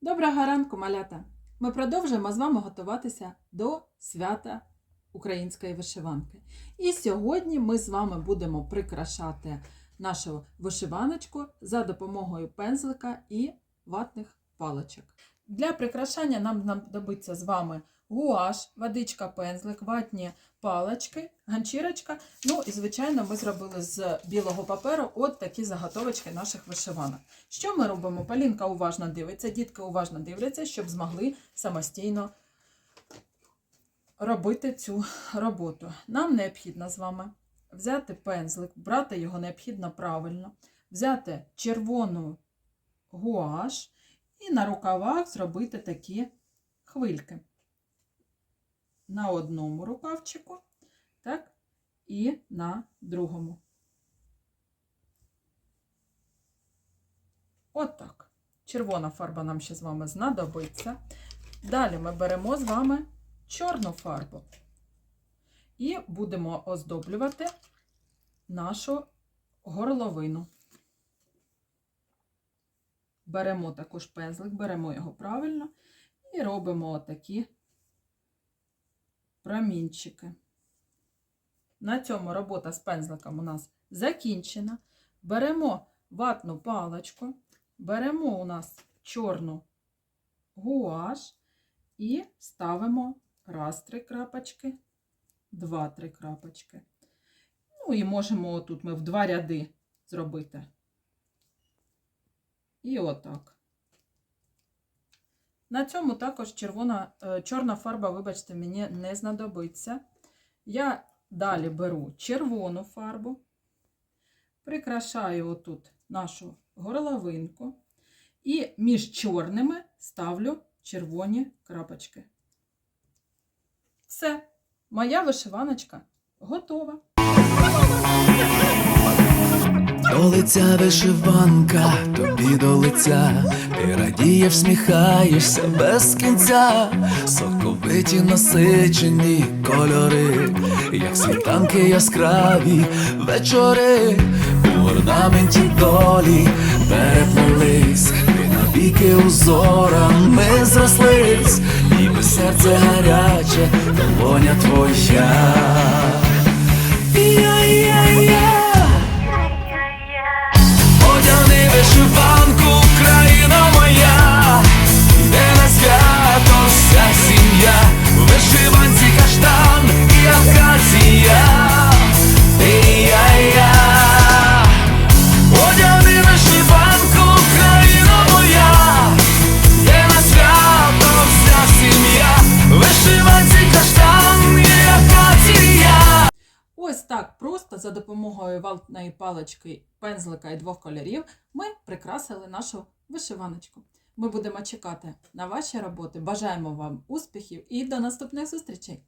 Доброго ранку, малята! Ми продовжуємо з вами готуватися до свята української вишиванки. І сьогодні ми з вами будемо прикрашати нашу вишиваночку за допомогою пензлика і ватних паличок. Для прикрашання нам знадобиться з вами гуаш, водичка, пензлик, ватні палички, ганчірочка. Ну і, звичайно, ми зробили з білого паперу от такі заготовочки наших вишиванок. Що ми робимо? Полінка уважно дивиться, дітки уважно дивляться, щоб змогли самостійно робити цю роботу. Нам необхідно з вами взяти пензлик, брати його необхідно правильно, взяти червону гуаш і на рукавах зробити такі хвильки. На одному рукавчику, так, і на другому. Отак. Червона фарба нам ще з вами знадобиться. Далі ми беремо з вами чорну фарбу і будемо оздоблювати нашу горловину. Беремо також пензлик, беремо його правильно і робимо отакі промінчики. На цьому робота з пензликом у нас закінчена. Беремо ватну паличку, беремо у нас чорну гуаш і ставимо раз три крапочки, два три крапочки. Ну і можемо отут ми в два ряди зробити. І отак. На цьому також червона, е, чорна фарба, вибачте, мені не знадобиться. Я далі беру червону фарбу, прикрашаю отут нашу горловинку і між чорними ставлю червоні крапочки. Все, моя вишиваночка готова. До лиця вишиванка, тобі до лиця, ти радієш, всміхаєшся без кінця, соковиті насичені кольори, як світанки яскраві вечори, у орнаменті долі переплелись, ти навіки узорами зрослись, ніби серце гаряче, долоня твоя. Так просто за допомогою валтної палички, пензлика і двох кольорів ми прикрасили нашу вишиваночку. Ми будемо чекати на ваші роботи. Бажаємо вам успіхів і до наступних зустрічей!